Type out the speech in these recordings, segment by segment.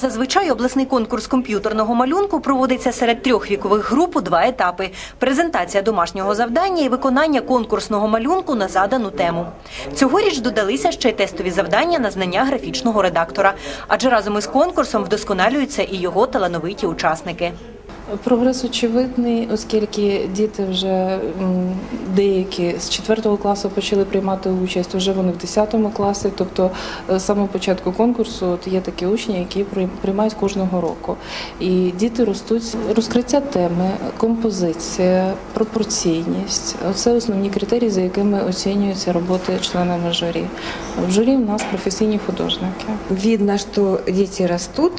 Зазвичай обласний конкурс комп'ютерного малюнку проводиться серед трьох вікових груп у два етапи: презентація домашнього завдання і виконання конкурсного малюнку на задану тему. Цьогоріч додалися ще й тестові завдання на знання графічного редактора, адже разом із конкурсом вдосконалюються і його талановиті учасники. Прогрес очевидний, оскільки діти вже деякі з 4 класу почали приймати участь, вже вони в 10 класі. Тобто е, з самого початку конкурсу от є такі учні, які приймають кожного року. І діти ростуть розкриття теми, композиція, пропорційність. Це основні критерії, за якими оцінюються роботи членами журі. В журі в нас професійні художники. Видно, что дети растут,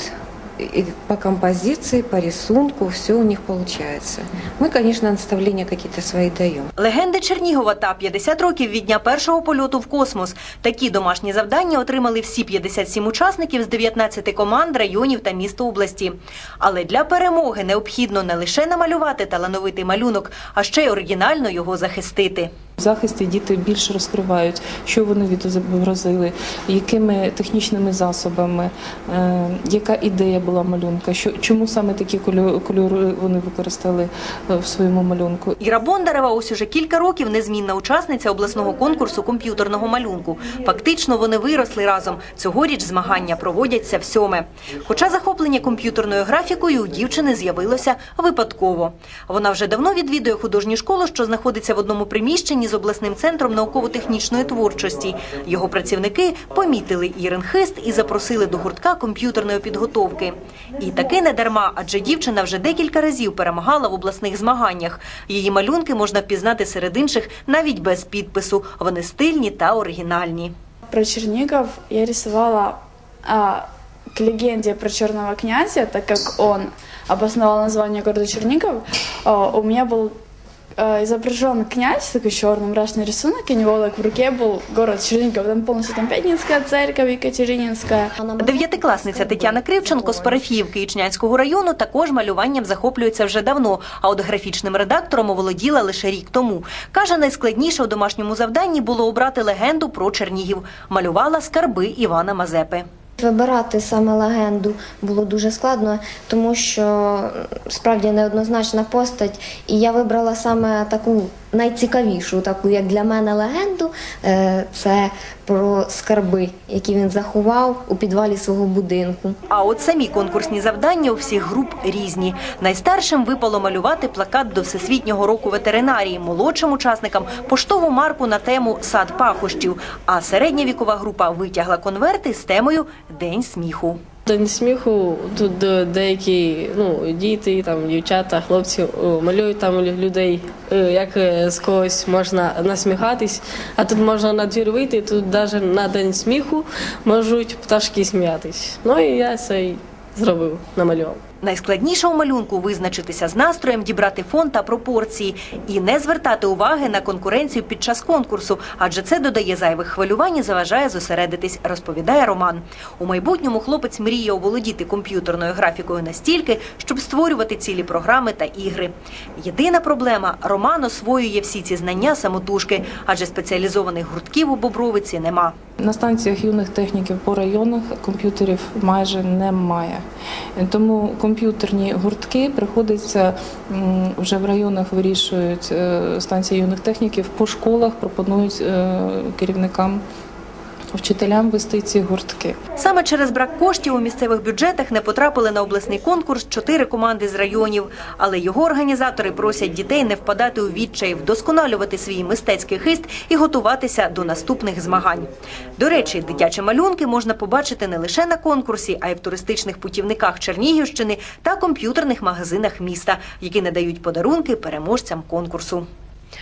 и по композиции, по рисунку, все у них получается. Мы, конечно, наставления какие-то свои даем. Легенди Чернігова та 50 років від дня першого польоту в космос. Такі домашні завдання отримали всі 57 учасників з 19 команд, районів та міст області. Але для перемоги необхідно не лише намалювати талановитий малюнок, а ще й оригінально його захистити. В захисті діти більше розкривають, що вони відобразили, якими технічними засобами, е, яка ідея була малюнка, що чому саме такі кольо- кольори вони використали е, в своєму малюнку. Іра Бондарева ось уже кілька років незмінна учасниця обласного конкурсу комп'ютерного малюнку. Фактично вони виросли разом. Цьогоріч змагання проводяться всьоме. Хоча захоплення комп'ютерною графікою у дівчини з'явилося випадково. Вона вже давно відвідує художню школу, що знаходиться в одному приміщенні з обласним центром науково-технічної творчості. Його працівники помітили Ірин хист і запросили до гуртка комп'ютерної підготовки. І таки не дарма, адже дівчина вже декілька разів перемагала в обласних змаганнях. Її малюнки можна впізнати серед інших навіть без підпису. Вони стильні та оригінальні. Про Чернигов я рисовала а, к легенде про черного князя, так как он обосновал название города Чернигов. а, у меня был изображен князь, такой черный мрачный рисунок, и у него так в руке был город Чернигов. Там полностью там Пятницкая церковь, Екатерининская. Дев'ятикласниця Тетяна Кривченко з Парафіївки Ічнянського району також малюванням захоплюється вже давно, а от графічним редактором оволоділа лише рік тому. Каже, найскладніше у домашньому завданні було обрати легенду про Чернігів. Малювала скарби Івана Мазепи. Вибирати саме легенду було дуже складно, тому що справді неоднозначна постать, і я вибрала саме таку найцікавішу, таку як для мене легенду. Е, Це про скарби, які він заховав у підвалі свого будинку. А от самі конкурсні завдання у всіх груп різні. Найстаршим випало малювати плакат до Всесвітнього року ветеринарії, молодшим учасникам поштову марку на тему сад пахощів. А середня вікова група витягла конверти з темою День сміху. День сміху тут деякі ну, діти, там, дівчата, хлопці малюють там людей, е, як е, з когось можна насміхатись, а тут можна на двір вийти, тут навіть на день сміху можуть пташки сміятись. Ну і я це зробив, намалював. Найскладніше у малюнку визначитися з настроєм, дібрати фон та пропорції і не звертати уваги на конкуренцію під час конкурсу, адже це додає зайвих хвилювань і заважає зосередитись, розповідає Роман. У майбутньому хлопець мріє оволодіти комп'ютерною графікою настільки, щоб створювати цілі програми та ігри. Єдина проблема Роман освоює всі ці знання самотужки, адже спеціалізованих гуртків у Бобровиці нема. На станціях юних техніків по районах комп'ютерів майже немає. Тому комп'ютерні гуртки приходиться вже в районах вирішують е, станції юних техніків, по школах пропонують е, керівникам. Вчителям вести ці гуртки. Саме через брак коштів у місцевих бюджетах не потрапили на обласний конкурс чотири команди з районів. Але його організатори просять дітей не впадати у відчай, вдосконалювати свій мистецький хист і готуватися до наступних змагань. До речі, дитячі малюнки можна побачити не лише на конкурсі, а й в туристичних путівниках Чернігівщини та комп'ютерних магазинах міста, які надають подарунки переможцям конкурсу.